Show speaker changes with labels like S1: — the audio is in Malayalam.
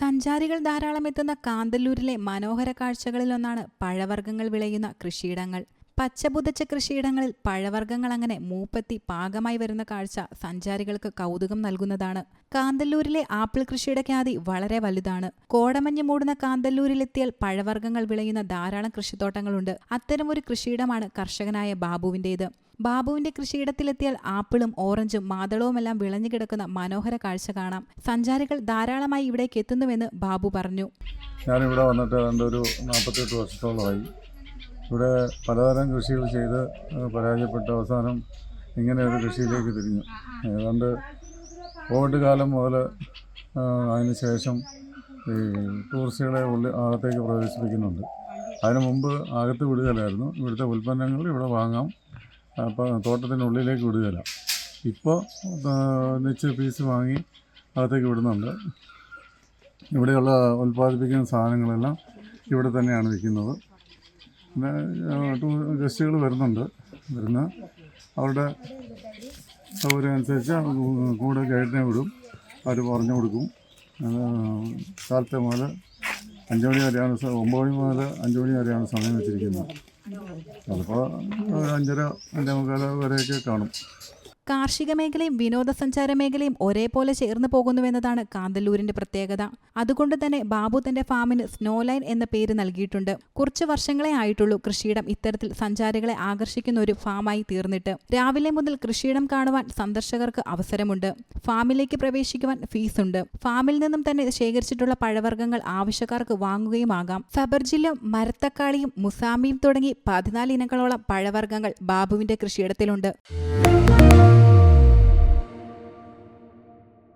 S1: സഞ്ചാരികൾ ധാരാളം എത്തുന്ന കാന്തല്ലൂരിലെ മനോഹര കാഴ്ചകളിലൊന്നാണ് പഴവർഗങ്ങൾ വിളയുന്ന കൃഷിയിടങ്ങൾ. പച്ചപുതച്ച കൃഷിയിടങ്ങളിൽ പഴവർഗങ്ങൾ അങ്ങനെ മൂപ്പത്തി പാകമായി വരുന്ന കാഴ്ച സഞ്ചാരികൾക്ക് കൗതുകം നൽകുന്നതാണ്. കാന്തല്ലൂരിലെ ആപ്പിൾ കൃഷിയുടെ ഖ്യാതി വളരെ വലുതാണ്. കോടമഞ്ഞ് മൂടുന്ന കാന്തല്ലൂരിലെത്തിയാൽ പഴവർഗങ്ങൾ വിളയുന്ന ധാരാളം കൃഷിത്തോട്ടങ്ങളുണ്ട്. അത്തരമൊരു കൃഷിയിടമാണ് കർഷകനായ ബാബുവിന്റേത്. ബാബുവിന്റെ കൃഷിയിടത്തിലെത്തിയാൽ ആപ്പിളും ഓറഞ്ചും മാതളവുമെല്ലാം വിളഞ്ഞു കിടക്കുന്ന മനോഹര കാഴ്ച കാണാം. സഞ്ചാരികൾ ധാരാളമായി ഇവിടേക്ക് എത്തുന്നുവെന്ന് ബാബു പറഞ്ഞു.
S2: ഞാനിവിടെ വന്നിട്ട് ഒരു നാൽപ്പത്തെട്ട് വർഷത്തോളമായി. ഇവിടെ പലതരം കൃഷികൾ ചെയ്ത് പരാജയപ്പെട്ട അവസാനം ഇങ്ങനെ ഒരു കൃഷിയിലേക്ക് തിരിഞ്ഞു. ഏതാണ്ട് കോവിഡ് കാലം മുതൽ അതിന് ശേഷം ഈ ടൂറിസ്റ്റുകളെ ഉള്ളിൽ അകത്തേക്ക് പ്രവേശിപ്പിക്കുന്നുണ്ട്. അതിനു മുമ്പ് അകത്ത് വിടുകയല്ലായിരുന്നു. ഇവിടുത്തെ ഉൽപ്പന്നങ്ങൾ ഇവിടെ വാങ്ങാം. അപ്പോൾ തോട്ടത്തിനുള്ളിലേക്ക് വിടുകയില്ല. ഇപ്പോൾ നിശ്ചയ പീസ് വാങ്ങി അകത്തേക്ക് വിടുന്നുണ്ട്. ഇവിടെയുള്ള ഉൽപ്പാദിപ്പിക്കുന്ന സാധനങ്ങളെല്ലാം ഇവിടെ തന്നെയാണ് വിൽക്കുന്നത്. പിന്നെ ഗസ്റ്റുകൾ വരുന്നുണ്ട്. വരുന്ന അവരുടെ സൗകര്യം അനുസരിച്ച് കൂടെ ഗൈഡിനെ വിടും. അവർ പറഞ്ഞു കൊടുക്കും. കാലത്തെ മുതൽ അഞ്ച് മണി വരെയാണ് ഒമ്പത് മണി മുതൽ അഞ്ച് മണി വരെയാണ് സമയം വെച്ചിരിക്കുന്നത്. ചിലപ്പോൾ അഞ്ചര അഞ്ചേ മുക്കാൽ വരെയൊക്കെ കാണും.
S1: കാർഷിക മേഖലയും വിനോദസഞ്ചാര മേഖലയും ഒരേപോലെ ചേർന്ന് പോകുന്നുവെന്നതാണ് കാന്തല്ലൂരിന്റെ പ്രത്യേകത. അതുകൊണ്ട് തന്നെ ബാബു തന്റെ ഫാമിന് സ്നോ ലൈൻ എന്ന പേര് നൽകിയിട്ടുണ്ട്. കുറച്ച് വർഷങ്ങളെ ആയിട്ടുള്ളൂ കൃഷിയിടം ഇത്തരത്തിൽ സഞ്ചാരികളെ ആകർഷിക്കുന്ന ഒരു ഫാമായി തീർന്നിട്ട്. രാവിലെ മുതൽ കൃഷിയിടം കാണുവാൻ സന്ദർശകർക്ക് അവസരമുണ്ട്. ഫാമിലേക്ക് പ്രവേശിക്കുവാൻ ഫീസുണ്ട്. ഫാമിൽ നിന്നും തന്നെ ശേഖരിച്ചിട്ടുള്ള പഴവർഗങ്ങൾ ആവശ്യക്കാർക്ക് വാങ്ങുകയുമാകാം. സബർജില്ലും മരത്തക്കാളിയും മുസാമിയും തുടങ്ങി പതിനാല് ഇനങ്ങളോളം പഴവർഗങ്ങൾ ബാബുവിന്റെ കൃഷിയിടത്തിലുണ്ട്.